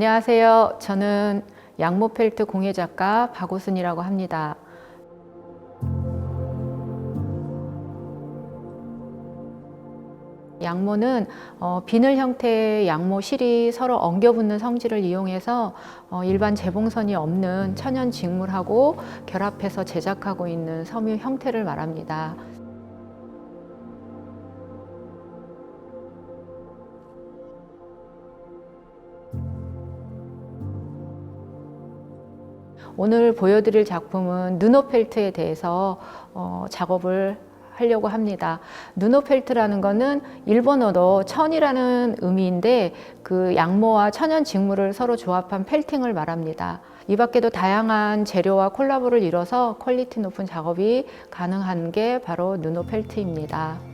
안녕하세요. 저는 양모펠트 공예 작가 박오순이라고 합니다. 양모는 어, 비늘 형태의 양모 실이 서로 엉겨붙는 성질을 이용해서 어, 일반 재봉선이 없는 천연 직물하고 결합해서 제작하고 있는 섬유 형태를 말합니다. 오늘 보여드릴 작품은 누노펠트에 대해서 어, 작업을 하려고 합니다. 누노펠트라는 거는 일본어로 천이라는 의미인데 그 양모와 천연 직물을 서로 조합한 펠팅을 말합니다. 이 밖에도 다양한 재료와 콜라보를 이뤄서 퀄리티 높은 작업이 가능한 게 바로 누노펠트입니다.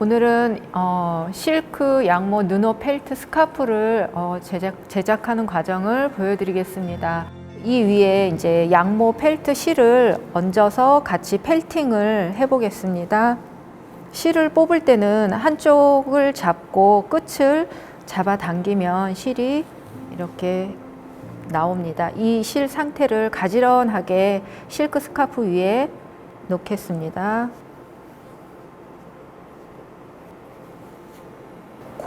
오늘은 어, 실크 양모 누노 펠트 스카프를 어, 제작, 제작하는 과정을 보여드리겠습니다. 이 위에 이제 양모 펠트 실을 얹어서 같이 펠팅을 해보겠습니다. 실을 뽑을 때는 한쪽을 잡고 끝을 잡아 당기면 실이 이렇게 나옵니다. 이 실 상태를 가지런하게 실크 스카프 위에 놓겠습니다.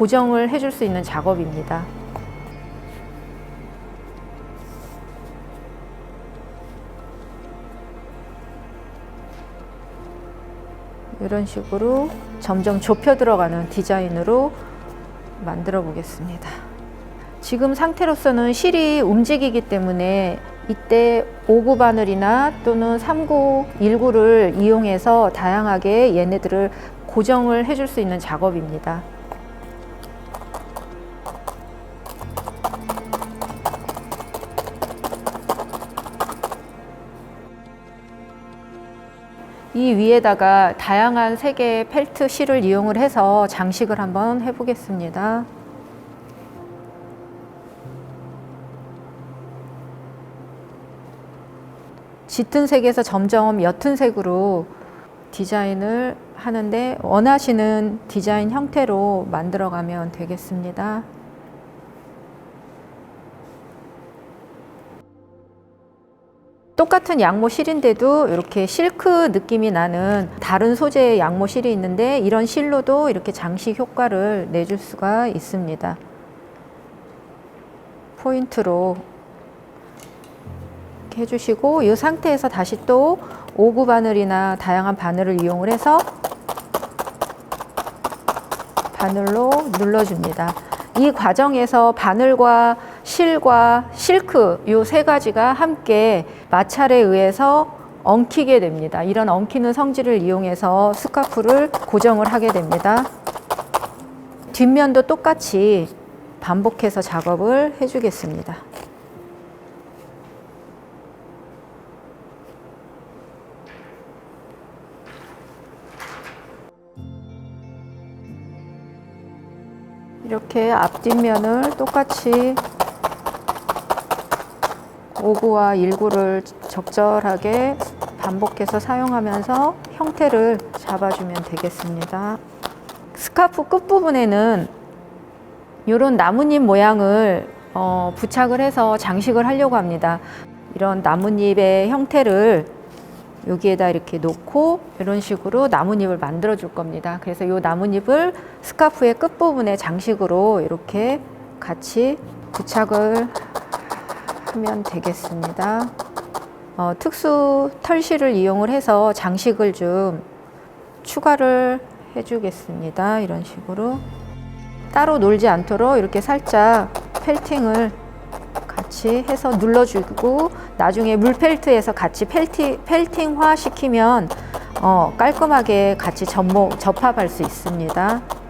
고정을 해줄 수 있는 작업입니다. 이런 식으로 점점 좁혀 들어가는 디자인으로 만들어 보겠습니다. 지금 상태로서는 실이 움직이기 때문에 이때 5구 바늘이나 또는 3구, 1구를 이용해서 다양하게 얘네들을 고정을 해줄 수 있는 작업입니다. 이 위에다가 다양한 색의 펠트 실을 이용을 해서 장식을 한번 해보겠습니다. 짙은 색에서 점점 옅은 색으로 디자인을 하는데 원하시는 디자인 형태로 만들어 가면 되겠습니다. 똑같은 양모 실인데도 이렇게 실크 느낌이 나는 다른 소재의 양모 실이 있는데 이런 실로도 이렇게 장식 효과를 내줄 수가 있습니다. 포인트로 이렇게 해주시고 이 상태에서 다시 또 오구 바늘이나 다양한 바늘을 이용을 해서 바늘로 눌러줍니다. 이 과정에서 바늘과 실과 실크 이세 가지가 함께 마찰에 의해서 엉키게 됩니다. 이런 엉키는 성질을 이용해서 스카프를 고정을 하게 됩니다. 뒷면도 똑같이 반복해서 작업을 해주겠습니다. 이렇게 앞뒷면을 똑같이 5구와 1구를 적절하게 반복해서 사용하면서 형태를 잡아주면 되겠습니다. 스카프 끝부분에는 이런 나뭇잎 모양을 어, 부착을 해서 장식을 하려고 합니다. 이런 나뭇잎의 형태를 여기에다 이렇게 놓고 이런 식으로 나뭇잎을 만들어 줄 겁니다. 그래서 이 나뭇잎을 스카프의 끝부분에 장식으로 이렇게 같이 부착을 하면 되겠습니다. 어, 특수 털실을 이용을 해서 장식을 좀 추가를 해주겠습니다. 이런 식으로 따로 놀지 않도록 이렇게 살짝 펠팅을 같이 해서 눌러주고 나중에 물펠트에서 같이 펠티, 펠팅화 시키면 어, 깔끔하게 같이 접목, 접합할 수 있습니다.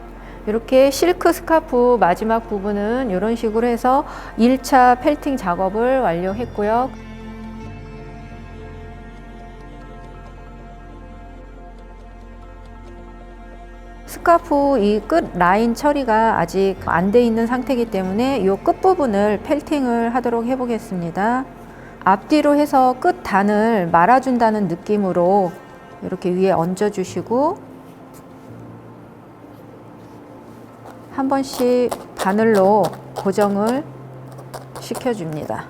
이렇게 실크 스카프 마지막 부분은 이런 식으로 해서 1차 펠팅 작업을 완료했고요. 스카프 이 끝 라인 처리가 아직 안 돼 있는 상태이기 때문에 이 끝부분을 펠팅을 하도록 해보겠습니다. 앞뒤로 해서 끝 단을 말아준다는 느낌으로 이렇게 위에 얹어주시고 한 번씩 바늘로 고정을 시켜줍니다.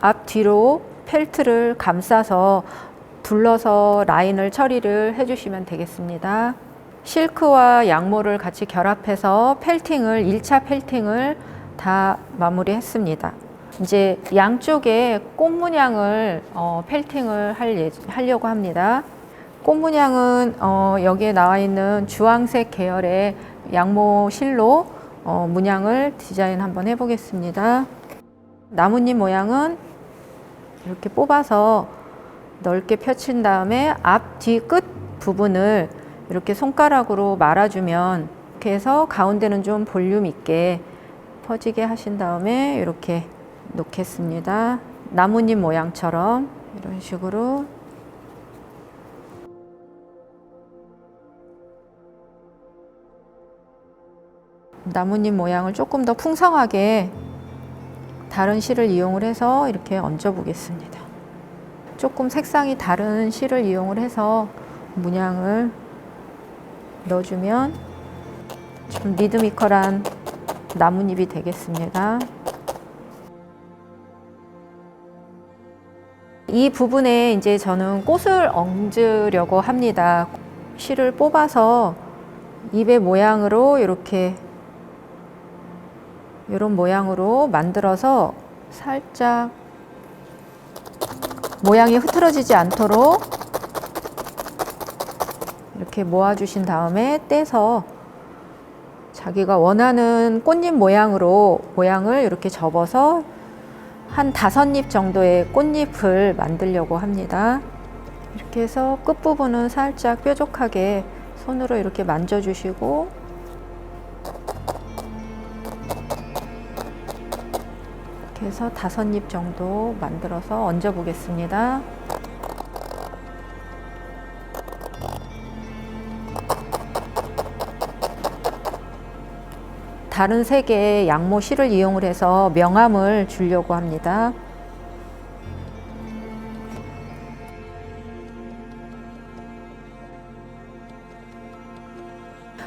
앞뒤로 펠트를 감싸서 둘러서 라인을 처리를 해주시면 되겠습니다. 실크와 양모를 같이 결합해서 펠팅을 1차 펠팅을 다 마무리했습니다. 이제 양쪽에 꽃 문양을 어, 펠팅을 할 예, 하려고 합니다. 꽃 문양은 어, 여기에 나와 있는 주황색 계열의 양모 실로 어, 문양을 디자인 한번 해보겠습니다. 나뭇잎 모양은 이렇게 뽑아서 넓게 펼친 다음에 앞, 뒤, 끝 부분을 이렇게 손가락으로 말아주면 이렇게 해서 가운데는 좀 볼륨 있게 퍼지게 하신 다음에 이렇게 놓겠습니다. 나뭇잎 모양처럼 이런 식으로 나뭇잎 모양을 조금 더 풍성하게 다른 실을 이용을 해서 이렇게 얹어 보겠습니다. 조금 색상이 다른 실을 이용을 해서 문양을 넣어주면 좀 리드미컬한 나뭇잎이 되겠습니다. 이 부분에 이제 저는 꽃을 얹으려고 합니다. 실을 뽑아서 잎의 모양으로 이렇게 이런 모양으로 만들어서 살짝 모양이 흐트러지지 않도록 이렇게 모아주신 다음에 떼서 자기가 원하는 꽃잎 모양으로 모양을 이렇게 접어서 한 다섯 잎 정도의 꽃잎을 만들려고 합니다. 이렇게 해서 끝부분은 살짝 뾰족하게 손으로 이렇게 만져주시고 이렇게 해서 다섯 잎 정도 만들어서 얹어 보겠습니다. 다른 색의 양모 실을 이용을 해서 명암을 주려고 합니다.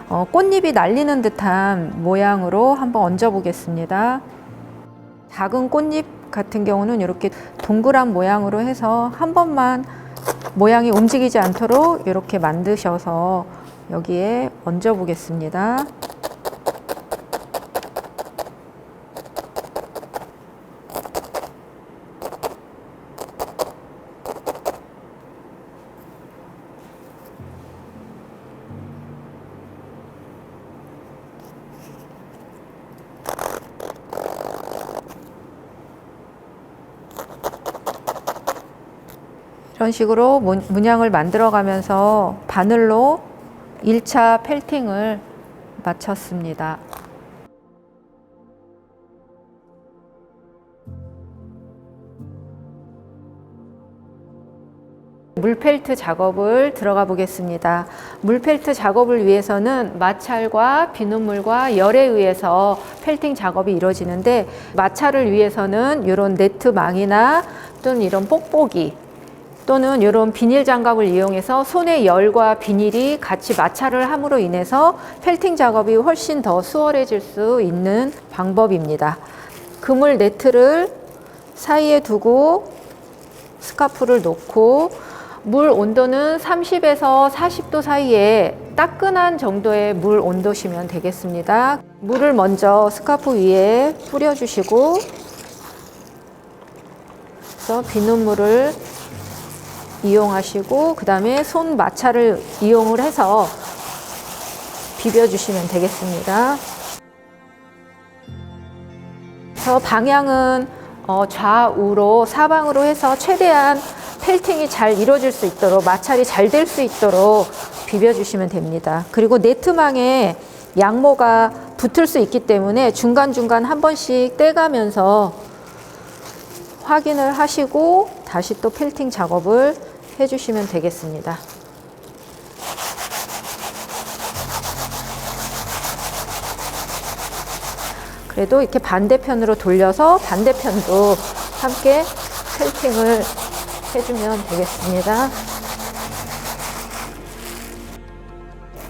어, 꽃잎이 날리는 듯한 모양으로 한번 얹어 보겠습니다. 작은 꽃잎 같은 경우는 이렇게 동그란 모양으로 해서 한 번만 모양이 움직이지 않도록 이렇게 만드셔서 여기에 얹어 보겠습니다. 이런 식으로 문- 문양을 만들어 가면서 바늘로 1차 펠팅을 마쳤습니다. 물펠트 작업을 들어가 보겠습니다. 물펠트 작업을 위해서는 마찰과 비눗물과 열에 의해서 펠팅 작업이 이루어지는데 마찰을 위해서는 이런 네트망이나 또는 이런 뽁뽁이 또는 이런 비닐 장갑을 이용해서 손의 열과 비닐이 같이 마찰을 함으로 인해서 펠팅 작업이 훨씬 더 수월해질 수 있는 방법입니다. 그물 네트를 사이에 두고 스카프를 놓고 물 온도는 30에서 40도 사이에 따끈한 정도의 물 온도시면 되겠습니다. 물을 먼저 스카프 위에 뿌려주시고 그래서 비눗물을 이용하시고 그 다음에 손 마찰을 이용을 해서 비벼주시면 되겠습니다. 저 방향은 어, 좌우로 사방으로 해서 최대한 펠팅이 잘 이루어질 수 있도록 마찰이 잘 될 수 있도록 비벼주시면 됩니다. 그리고 네트망에 양모가 붙을 수 있기 때문에 중간중간 한 번씩 떼가면서 확인을 하시고 다시 또 펠팅 작업을 해주시면 되겠습니다. 그래도 이렇게 반대편으로 돌려서 반대편도 함께 셀팅을 해주면 되겠습니다.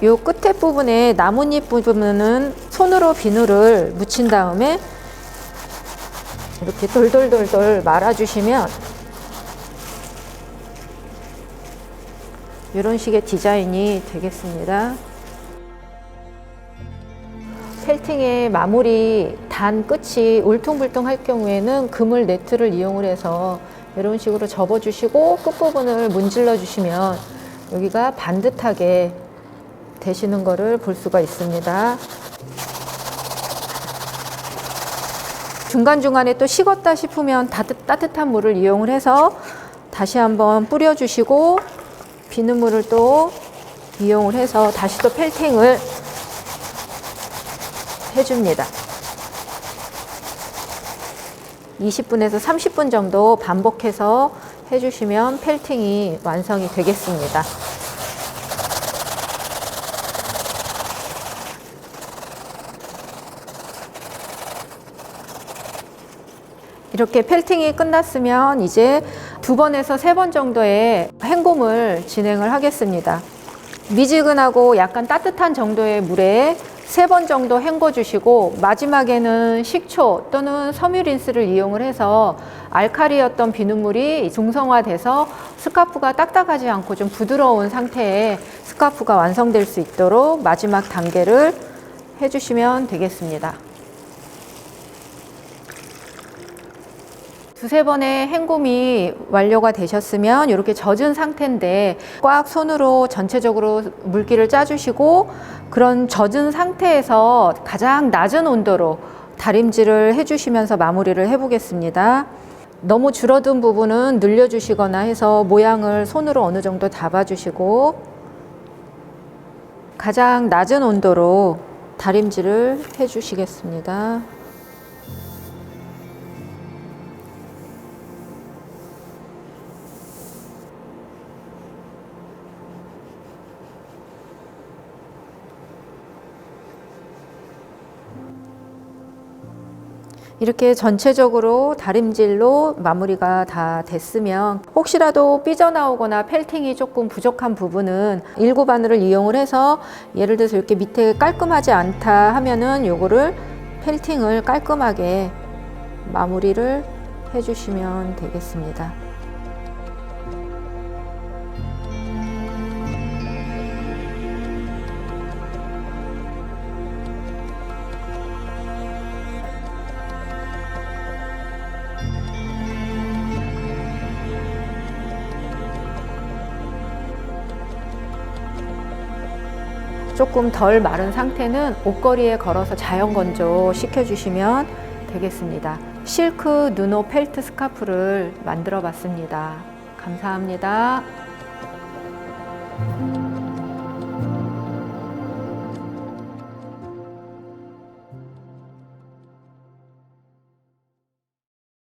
이 끝에 부분에 나뭇잎 부분은 손으로 비누를 묻힌 다음에 이렇게 돌돌돌돌 말아주시면 이런 식의 디자인이 되겠습니다. 펠팅의 마무리 단 끝이 울퉁불퉁 할 경우에는 그물 네트를 이용을 해서 이런 식으로 접어주시고 끝부분을 문질러 주시면 여기가 반듯하게 되시는 것을 볼 수가 있습니다. 중간중간에 또 식었다 싶으면 따뜻, 따뜻한 물을 이용을 해서 다시 한번 뿌려주시고 비눗물을 또 이용을 해서 다시 또 펠팅을 해줍니다. 20분에서 30분 정도 반복해서 해주시면 펠팅이 완성이 되겠습니다. 이렇게 펠팅이 끝났으면 이제 두 번에서 세 번 정도의 헹굼을 진행을 하겠습니다. 미지근하고 약간 따뜻한 정도의 물에 세 번 정도 헹궈 주시고 마지막에는 식초 또는 섬유 린스를 이용을 해서 알칼리였던 비눗물이 중성화돼서 스카프가 딱딱하지 않고 좀 부드러운 상태의 스카프가 완성될 수 있도록 마지막 단계를 해주시면 되겠습니다. 두세 번의 헹굼이 완료가 되셨으면 이렇게 젖은 상태인데 꽉 손으로 전체적으로 물기를 짜주시고 그런 젖은 상태에서 가장 낮은 온도로 다림질을 해주시면서 마무리를 해보겠습니다. 너무 줄어든 부분은 늘려주시거나 해서 모양을 손으로 어느 정도 잡아주시고 가장 낮은 온도로 다림질을 해주시겠습니다. 이렇게 전체적으로 다림질로 마무리가 다 됐으면 혹시라도 삐져나오거나 펠팅이 조금 부족한 부분은 일구 바늘을 이용을 해서 예를 들어서 이렇게 밑에 깔끔하지 않다 하면은 요거를 펠팅을 깔끔하게 마무리를 해주시면 되겠습니다. 조금 덜 마른 상태는 옷걸이에 걸어서 자연 건조 시켜주시면 되겠습니다. 실크 누노 펠트 스카프를 만들어 봤습니다. 감사합니다.